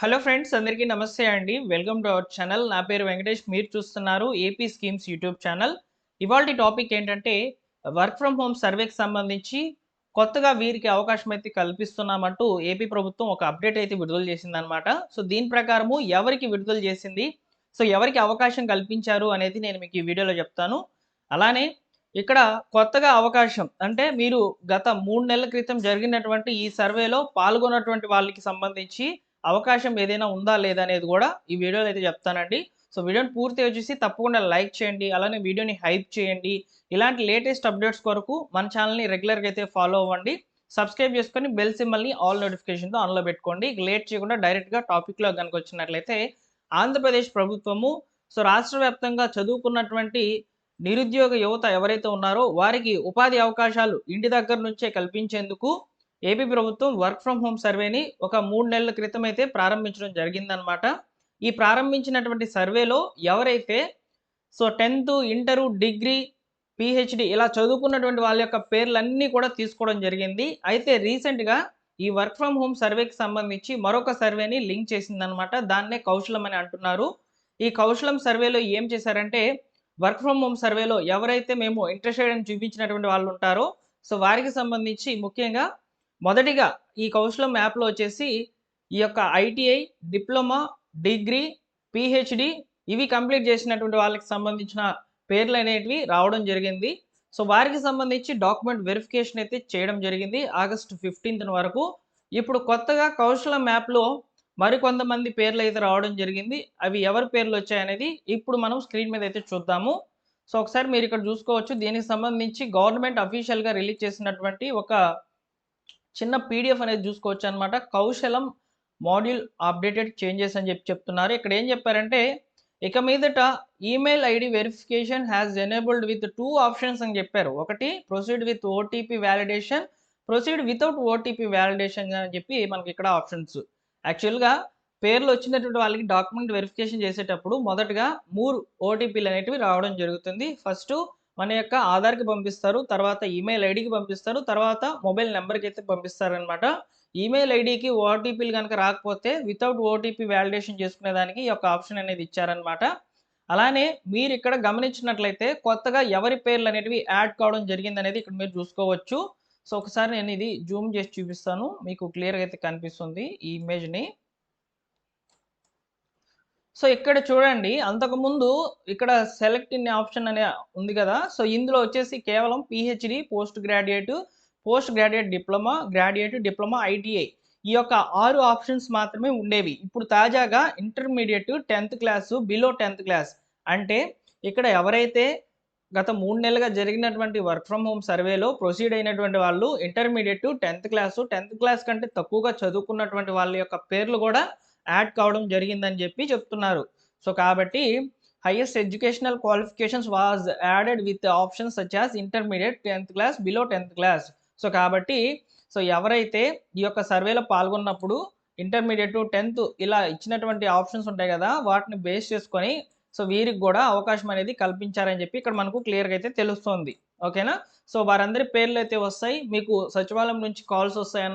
Hello friends అందరికీ నమస్తే అండి. వెల్కమ్ టు అవర్ ఛానల్ నా పేరు వెంకటేష్. మీరు చూస్తున్నారు ఏపీ స్కీమ్స్ యూట్యూబ్ ఛానల్ ఇవాళ టాపిక్ ఏంటంటే వర్క్ ఫ్రమ్ హోమ్ సర్వేకి సంబంధించి కొత్తగా వీరికి అవకాశం అయితే కల్పిస్తున్నామంటూ ఏపీ ప్రభుత్వం ఒక అప్డేట్ అయితే విడుదల చేసిందనమాట సో దీని ప్రకారము ఎవరికి విడుదల చేసింది? సో ఎవరికి అవకాశం కల్పించారు అనేది నేను మీకు ఈ వీడియోలో చెప్తాను. అలానే ఇక్కడ కొత్తగా అవకాశం అంటే మీరు గత మూడు నెలల క్రితం జరిగినటువంటి ఈ సర్వేలో పాల్గొన్నటువంటి వాళ్ళకి సంబంధించి అవకాశం ఏదైనా ఉందా లేదా అనేది కూడా ఈ వీడియోలో అయితే చెప్తానండి. సో వీడియోని పూర్తిగా వచ్చేసి తప్పకుండా లైక్ చేయండి అలానే వీడియోని హైప్ చేయండి. ఇలాంటి లేటెస్ట్ అప్డేట్స్ కొరకు మన ఛానల్ని రెగ్యులర్గా అయితే ఫాలో అవ్వండి. సబ్స్క్రైబ్ చేసుకొని బెల్ సింబల్ని ఆల్ నోటిఫికేషన్తో ఆన్లో పెట్టుకోండి. లేట్ చేయకుండా డైరెక్ట్గా టాపిక్లో కనుక వచ్చినట్లయితే ఆంధ్రప్రదేశ్ ప్రభుత్వము సో రాష్ట్ర వ్యాప్తంగా చదువుకున్నటువంటి నిరుద్యోగ యువత ఎవరైతే ఉన్నారో వారికి ఉపాధి అవకాశాలు ఇంటి దగ్గర నుంచే కల్పించేందుకు ఏపీ ప్రభుత్వం వర్క్ ఫ్రమ్ హోమ్ సర్వేని ఒక మూడు నెలల క్రితం అయితే ప్రారంభించడం జరిగిందనమాట ఈ ప్రారంభించినటువంటి సర్వేలో ఎవరైతే so tenth inter degree PhD ఇలా చదువుకున్నటువంటి వాళ్ళ యొక్క పేర్లన్నీ కూడా తీసుకోవడం జరిగింది. అయితే రీసెంట్గా ఈ వర్క్ ఫ్రమ్ హోమ్ సర్వేకి సంబంధించి మరొక సర్వేని లింక్ చేసిందనమాట దాన్నే కౌశలం అని అంటున్నారు. ఈ కౌశలం సర్వేలో ఏం చేశారంటే వర్క్ ఫ్రమ్ హోమ్ సర్వేలో ఎవరైతే మేము ఇంట్రెస్టెడ్ అని చూపించినటువంటి వాళ్ళు ఉంటారో సో వారికి సంబంధించి ముఖ్యంగా మొదటిగా ఈ కౌశలం యాప్లో వచ్చేసి ఈ యొక్క ఐటీఐ డిప్లొమా డిగ్రీ పిహెచ్డి ఇవి కంప్లీట్ చేసినటువంటి వాళ్ళకి సంబంధించిన పేర్లు అనేటివి రావడం జరిగింది. సో వారికి సంబంధించి డాక్యుమెంట్ వెరిఫికేషన్ అయితే చేయడం జరిగింది ఆగస్టు ఫిఫ్టీన్త్ వరకు. ఇప్పుడు కొత్తగా కౌశలం యాప్లో మరికొంతమంది పేర్లు అయితే రావడం జరిగింది. అవి ఎవరి పేర్లు వచ్చాయనేది ఇప్పుడు మనం స్క్రీన్ మీద అయితే చూద్దాము. సో ఒకసారి మీరు ఇక్కడ చూసుకోవచ్చు. దీనికి సంబంధించి గవర్నమెంట్ అఫీషియల్గా రిలీజ్ చేసినటువంటి ఒక చిన్న పీడిఎఫ్ అనేది చూసుకోవచ్చు అనమాట కౌశలం మాడ్యూల్ అప్డేటెడ్ చేంజెస్ అని చెప్పి చెప్తున్నారు. ఇక్కడ ఏం చెప్పారంటే ఇక మీదట email ID verification has enabled with two options అని చెప్పారు. ఒకటి proceed with OTP validation proceed without OTP validation అని చెప్పి మనకి ఇక్కడ ఆప్షన్స్. యాక్చువల్గా పేర్లు వచ్చినటువంటి వాళ్ళకి డాక్యుమెంట్ వెరిఫికేషన్ చేసేటప్పుడు మొదటగా మూడు ఓటీపీలు అనేటివి రావడం జరుగుతుంది. ఫస్ట్ మన యొక్క ఆధార్కి పంపిస్తారు తర్వాత ఈమెయిల్ ఐడికి పంపిస్తారు తర్వాత మొబైల్ నెంబర్కి అయితే పంపిస్తారనమాట ఈమెయిల్ ఐడికి ఓటీపీలు కనుక రాకపోతే వితౌట్ ఓటీపీ వ్యాలిడేషన్ చేసుకునే దానికి ఈ యొక్క ఆప్షన్ అనేది ఇచ్చారనమాట అలానే మీరు ఇక్కడ గమనించినట్లయితే కొత్తగా ఎవరి పేర్లు అనేటివి యాడ్ కావడం జరిగింది అనేది ఇక్కడ మీరు చూసుకోవచ్చు. సో ఒకసారి నేను ఇది జూమ్ చేసి చూపిస్తాను. మీకు క్లియర్గా అయితే కనిపిస్తుంది ఈ ఇమేజ్ని. సో ఇక్కడ చూడండి అంతకుముందు ఇక్కడ సెలెక్ట్ ఇన్ ఆప్షన్ అనే ఉంది కదా సో ఇందులో వచ్చేసి కేవలం PhD post graduate post graduate diploma graduate diploma ITI ఈ యొక్క ఆరు ఆప్షన్స్ మాత్రమే ఉండేవి. ఇప్పుడు తాజాగా intermediate tenth class below tenth class. అంటే ఇక్కడ ఎవరైతే గత మూడు నెలలుగా జరిగినటువంటి వర్క్ ఫ్రమ్ హోమ్ సర్వేలో ప్రొసీడ్ అయినటువంటి వాళ్ళు intermediate tenth class tenth class కంటే తక్కువగా చదువుకున్నటువంటి వాళ్ళ యొక్క పేర్లు కూడా యాడ్ కావడం జరిగిందని చెప్పి చెప్తున్నారు. సో కాబట్టి highest educational qualifications was added with options such as intermediate tenth class below tenth class so కాబట్టి సో ఎవరైతే ఈ యొక్క సర్వేలో పాల్గొన్నప్పుడు ఇంటర్మీడియట్ టెన్త్ ఇలా ఇచ్చినటువంటి ఆప్షన్స్ ఉంటాయి కదా వాటిని బేస్ చేసుకొని సో వీరికి కూడా అవకాశం అనేది కల్పించారని చెప్పి ఇక్కడ మనకు క్లియర్గా అయితే తెలుస్తుంది. ఓకేనా? సో వారందరి పేర్లు అయితే వస్తాయి. మీకు సచివాలయం నుంచి కాల్స్ వస్తాయి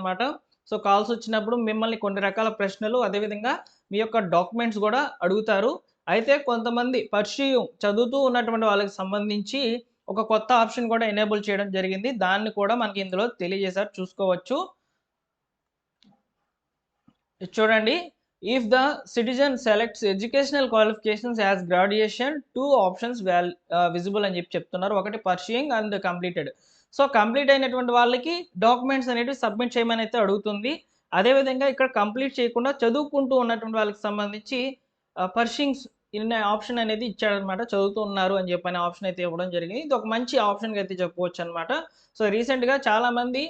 సో కాల్స్ వచ్చినప్పుడు మిమ్మల్ని కొన్ని రకాల ప్రశ్నలు అదేవిధంగా మీ యొక్క డాక్యుమెంట్స్ కూడా అడుగుతారు. అయితే కొంతమంది పర్ష్యూ చదువుతూ ఉన్నటువంటి వాళ్ళకి సంబంధించి ఒక కొత్త ఆప్షన్ కూడా ఎనేబుల్ చేయడం జరిగింది. దాన్ని కూడా మనకి ఇందులో తెలియజేశారు. చూసుకోవచ్చు. చూడండి. If the citizen selects educational qualifications as graduation two options will visible అని చెప్పి చెప్తున్నారు. ఒకటి pursuing and completed so complete అయినటువంటి వాళ్ళకి డాక్యుమెంట్స్ అనేవి సబ్మిట్ చేయమని అయితే అడుగుతుంది. అదేవిధంగా ఇక్కడ కంప్లీట్ చేయకుండా చదువుకుంటూ ఉన్నటువంటి వాళ్ళకి సంబంధించి పర్షింగ్స్ ఇన్న ఆప్షన్ అనేది ఇచ్చాడనమాట. చదువుతూ ఉన్నారు అని చెప్పని ఆప్షన్ అయితే ఇవ్వడం జరిగింది. ఇది ఒక మంచి ఆప్షన్గా అయితే చెప్పుకోవచ్చు అనమాట. సో రీసెంట్గా చాలామంది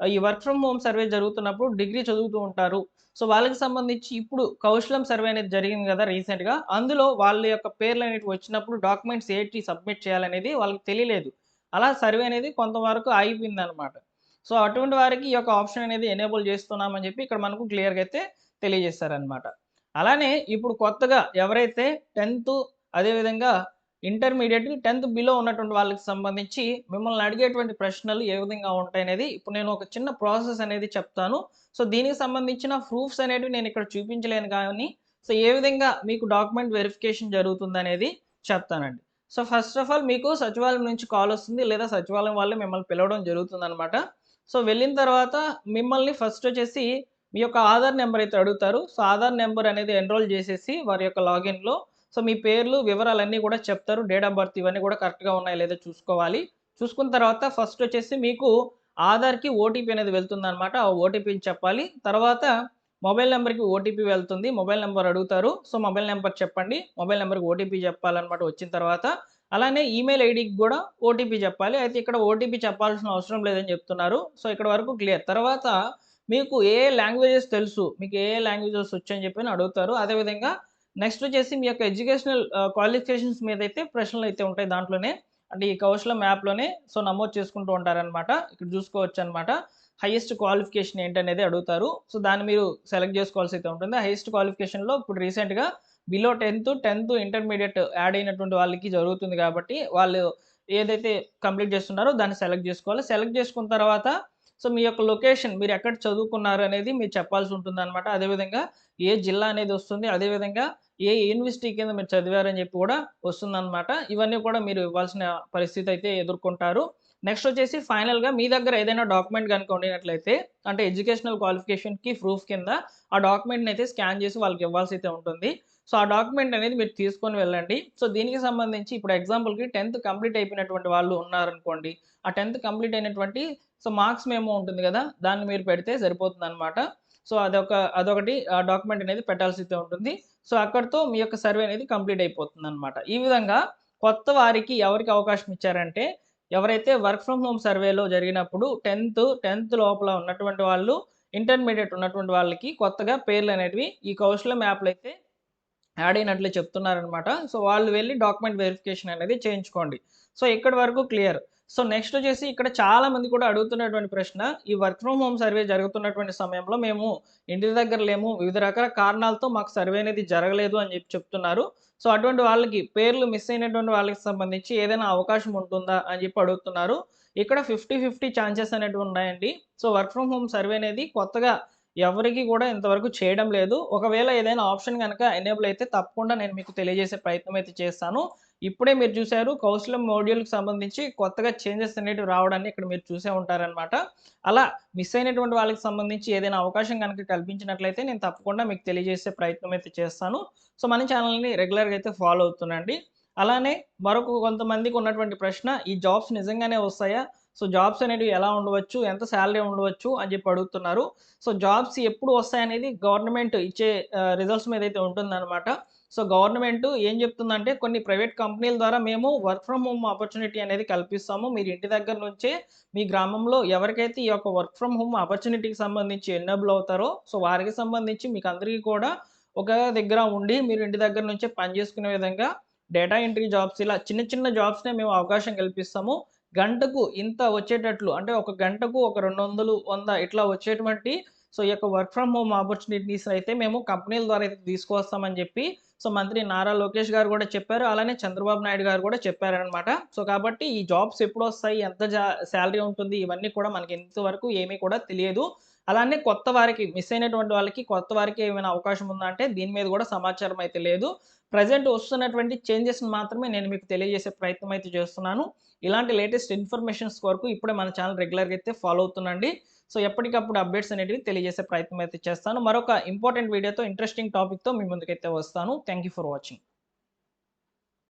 ఈ వర్క్ ఫ్రమ్ హోమ్ సర్వే జరుగుతున్నప్పుడు డిగ్రీ చదువుతూ ఉంటారు. సో వాళ్ళకి సంబంధించి ఇప్పుడు కౌశలం సర్వే అనేది జరిగింది కదా రీసెంట్గా అందులో వాళ్ళ యొక్క పేర్లు అనేవి వచ్చినప్పుడు డాక్యుమెంట్స్ ఏంటి సబ్మిట్ చేయాలనేది వాళ్ళకి తెలియలేదు. అలా సర్వే అనేది కొంతవరకు ఆగిపోయింది అనమాట సో అటువంటి వారికి ఈ యొక్క ఆప్షన్ అనేది ఎనేబుల్ చేస్తున్నామని చెప్పి ఇక్కడ మనకు క్లియర్గా అయితే తెలియజేస్తారనమాట. అలానే ఇప్పుడు కొత్తగా ఎవరైతే టెన్త్ అదేవిధంగా ఇంటర్మీడియట్ టెన్త్ బిలో ఉన్నటువంటి వాళ్ళకి సంబంధించి మిమ్మల్ని అడిగేటువంటి ప్రశ్నలు ఏ విధంగా ఉంటాయి అనేది ఇప్పుడు నేను ఒక చిన్న ప్రాసెస్ అనేది చెప్తాను. సో దీనికి సంబంధించిన ప్రూఫ్స్ అనేవి నేను ఇక్కడ చూపించలేను కానీ సో ఏ విధంగా మీకు డాక్యుమెంట్ వెరిఫికేషన్ జరుగుతుంది అనేది చెప్తానండి. సో ఫస్ట్ ఆఫ్ ఆల్ మీకు సచివాలయం నుంచి కాల్ వస్తుంది. లేదా సచివాలయం వాళ్ళే మిమ్మల్ని పిలవడం జరుగుతుంది అనమాట సో వెళ్ళిన తర్వాత మిమ్మల్ని ఫస్ట్ వచ్చేసి మీ యొక్క ఆధార్ నెంబర్ అయితే అడుగుతారు. సో ఆధార్ నెంబర్ అనేది ఎన్రోల్ చేసేసి వారి యొక్క లాగిన్లో సో మీ పేర్లు వివరాలన్నీ కూడా చెప్తారు. డేట్ ఆఫ్ బర్త్ ఇవన్నీ కూడా కరెక్ట్గా ఉన్నాయా లేదా చూసుకోవాలి. చూసుకున్న తర్వాత ఫస్ట్ వచ్చేసి మీకు ఆధార్కి ఓటీపీ అనేది వెళ్తుంది అనమాట ఆ ఓటీపీని చెప్పాలి. తర్వాత మొబైల్ నెంబర్కి ఓటీపీ వెళ్తుంది. మొబైల్ నెంబర్ అడుగుతారు. సో మొబైల్ నెంబర్ చెప్పండి. మొబైల్ నెంబర్కి ఓటీపీ చెప్పాలన్నమాట వచ్చిన తర్వాత. అలానే ఈమెయిల్ ఐడికి కూడా ఓటీపీ చెప్పాలి. అయితే ఇక్కడ ఓటీపీ చెప్పాల్సిన అవసరం లేదని చెప్తున్నారు. సో ఇక్కడ వరకు క్లియర్. తర్వాత మీకు ఏ లాంగ్వేజెస్ తెలుసు? మీకు ఏ లాంగ్వేజెస్ వచ్చని చెప్పి అడుగుతారు. అదేవిధంగా నెక్స్ట్ వచ్చేసి మీ యొక్క ఎడ్యుకేషనల్ క్వాలిఫికేషన్స్ మీద అయితే ప్రశ్నలు అయితే ఉంటాయి దాంట్లోనే. అంటే ఈ కౌశలం యాప్లోనే సో నమోదు చేసుకుంటూ ఉంటారనమాట ఇక్కడ చూసుకోవచ్చు అనమాట హైయెస్ట్ క్వాలిఫికేషన్ ఏంటనేది అడుగుతారు. సో దాన్ని మీరు సెలెక్ట్ చేసుకోవాల్సి అయితే ఉంటుంది. హైయెస్ట్ క్వాలిఫికేషన్లో ఇప్పుడు రీసెంట్గా below tenth tenth intermediate add అయినటువంటి వాళ్ళకి జరుగుతుంది కాబట్టి వాళ్ళు ఏదైతే కంప్లీట్ చేస్తున్నారో దాన్ని సెలెక్ట్ చేసుకోవాలి. సెలెక్ట్ చేసుకున్న తర్వాత సో మీ యొక్క లొకేషన్ మీరు ఎక్కడ చదువుకున్నారు అనేది మీరు చెప్పాల్సి ఉంటుంది అనమాట అదేవిధంగా ఏ జిల్లా అనేది వస్తుంది అదేవిధంగా ఏ యూనివర్సిటీ కింద మీరు చదివారని చెప్పి కూడా వస్తుందన్నమాట. ఇవన్నీ కూడా మీరు ఇవ్వాల్సిన పరిస్థితి అయితే ఎదుర్కొంటారు. నెక్స్ట్ వచ్చేసి ఫైనల్గా మీ దగ్గర ఏదైనా డాక్యుమెంట్ కనుక ఉండినట్లయితే అంటే ఎడ్యుకేషనల్ క్వాలిఫికేషన్కి ప్రూఫ్ కింద ఆ డాక్యుమెంట్ని అయితే స్కాన్ చేసి వాళ్ళకి ఇవ్వాల్సి అయితే ఉంటుంది. సో ఆ డాక్యుమెంట్ అనేది మీరు తీసుకొని వెళ్ళండి. సో దీనికి సంబంధించి ఇప్పుడు ఎగ్జాంపుల్కి టెన్త్ కంప్లీట్ అయిపోయినటువంటి వాళ్ళు ఉన్నారనుకోండి ఆ టెన్త్ కంప్లీట్ అయినటువంటి సో మార్క్స్ మేమో ఉంటుంది కదా దాన్ని మీరు పెడితే సరిపోతుంది అనమాట సో అదొక అదొకటి ఆ డాక్యుమెంట్ అనేది పెట్టాల్సి అయితే ఉంటుంది. సో అక్కడితో మీ యొక్క సర్వే అనేది కంప్లీట్ అయిపోతుంది అనమాట ఈ విధంగా కొత్త వారికి ఎవరికి అవకాశం ఇచ్చారంటే ఎవరైతే వర్క్ ఫ్రమ్ హోమ్ సర్వేలో జరిగినప్పుడు టెన్త్ టెన్త్ లోపల ఉన్నటువంటి వాళ్ళు ఇంటర్మీడియట్ ఉన్నటువంటి వాళ్ళకి కొత్తగా పేర్లు అనేటివి ఈ కౌశలం యాప్లో అయితే యాడ్ అయినట్లు చెప్తున్నారనమాట సో వాళ్ళు వెళ్ళి డాక్యుమెంట్ వెరిఫికేషన్ అనేది చేయించుకోండి. సో ఇక్కడి వరకు క్లియర్. సో నెక్స్ట్ వచ్చేసి ఇక్కడ చాలా మంది కూడా అడుగుతున్నటువంటి ప్రశ్న ఈ వర్క్ ఫ్రమ్ హోమ్ సర్వే జరుగుతున్నటువంటి సమయంలో మేము ఇంటి దగ్గర లేము వివిధ రకాల కారణాలతో మాకు సర్వే అనేది జరగలేదు అని చెప్పి చెప్తున్నారు. సో అటువంటి వాళ్ళకి పేర్లు మిస్ అయినటువంటి వాళ్ళకి సంబంధించి ఏదైనా అవకాశం ఉంటుందా అని చెప్పి అడుగుతున్నారు. ఇక్కడ ఫిఫ్టీ ఫిఫ్టీ ఛాన్సెస్ అనేవి ఉన్నాయండి. So work from home survey అనేది కొత్తగా ఎవరికి కూడా ఇంతవరకు చేయడం లేదు. ఒకవేళ ఏదైనా ఆప్షన్ కనుక ఎనేబుల్ అయితే తప్పకుండా నేను మీకు తెలియజేసే ప్రయత్నం అయితే చేస్తాను. ఇప్పుడే మీరు చూశారు కౌశలం మోడ్యూల్కి సంబంధించి కొత్తగా చేంజెస్ అనేటివి రావడాన్ని ఇక్కడ మీరు చూసే ఉంటారనమాట అలా మిస్ అయినటువంటి వాళ్ళకి సంబంధించి ఏదైనా అవకాశం కనుక కల్పించినట్లయితే నేను తప్పకుండా మీకు తెలియజేసే ప్రయత్నం అయితే చేస్తాను. సో మన ఛానల్ని రెగ్యులర్గా అయితే ఫాలో అవుతుండండి. అలానే మరొక కొంతమందికి ఉన్నటువంటి ప్రశ్న ఈ జాబ్స్ నిజంగానే వస్తాయా? సో జాబ్స్ అనేవి ఎలా ఉండవచ్చు ఎంత శాలరీ ఉండవచ్చు అని చెప్పి అడుగుతున్నారు. సో జాబ్స్ ఎప్పుడు వస్తాయనేది గవర్నమెంట్ ఇచ్చే రిజల్ట్స్ మీద అయితే ఉంటుందన్నమాట. సో గవర్నమెంట్ ఏం చెప్తుందంటే కొన్ని ప్రైవేట్ కంపెనీల ద్వారా మేము వర్క్ ఫ్రమ్ హోమ్ ఆపర్చునిటీ అనేది కల్పిస్తాము. మీరు ఇంటి దగ్గర నుంచే మీ గ్రామంలో ఎవరికైతే ఈ యొక్క వర్క్ ఫ్రమ్ హోమ్ ఆపర్చునిటీకి సంబంధించి ఎన్నబుల్ అవుతారో సో వారికి సంబంధించి మీకు అందరికీ కూడా ఒక దగ్గర ఉండి మీరు ఇంటి దగ్గర నుంచే పని చేసుకునే విధంగా డేటా ఎంట్రీ జాబ్స్ ఇలా చిన్న చిన్న జాబ్స్నే మేము అవకాశం కల్పిస్తాము. గంటకు ఇంత వచ్చేటట్లు అంటే ఒక గంటకు ఒక రెండు వందలు వంద ఇట్లా వచ్చేటువంటి సో ఈ యొక్క వర్క్ ఫ్రమ్ హోమ్ ఆపర్చునిటీస్ అయితే మేము కంపెనీల ద్వారా అయితే తీసుకొస్తామని చెప్పి సో మంత్రి నారా లోకేష్ గారు కూడా చెప్పారు అలానే చంద్రబాబు నాయుడు గారు కూడా చెప్పారనమాట సో కాబట్టి ఈ జాబ్స్ ఎప్పుడు వస్తాయి ఎంత జా శాలరీ ఉంటుంది ఇవన్నీ కూడా మనకి ఇంతవరకు ఏమీ కూడా తెలియదు. అలానే కొత్త వారికి మిస్ అయినటువంటి వాళ్ళకి కొత్త వారికి ఏమైనా అవకాశం ఉందా అంటే దీని మీద కూడా సమాచారం అయితే లేదు. ప్రజెంట్ వస్తున్నటువంటి చేంజెస్ని మాత్రమే నేను మీకు తెలియజేసే ప్రయత్నం అయితే చేస్తున్నాను. ఇలాంటి లేటెస్ట్ ఇన్ఫర్మేషన్స్ వరకు ఇప్పుడే మన ఛానల్ రెగ్యులర్గా అయితే ఫాలో అవుతుండండి. సో ఎప్పటికప్పుడు అప్డేట్స్ అనేటివి తెలియజేసే ప్రయత్నం అయితే చేస్తాను. మరొక ఇంపార్టెంట్ వీడియోతో ఇంట్రెస్టింగ్ టాపిక్తో మీ ముందుకైతే వస్తాను. Thank you for watching.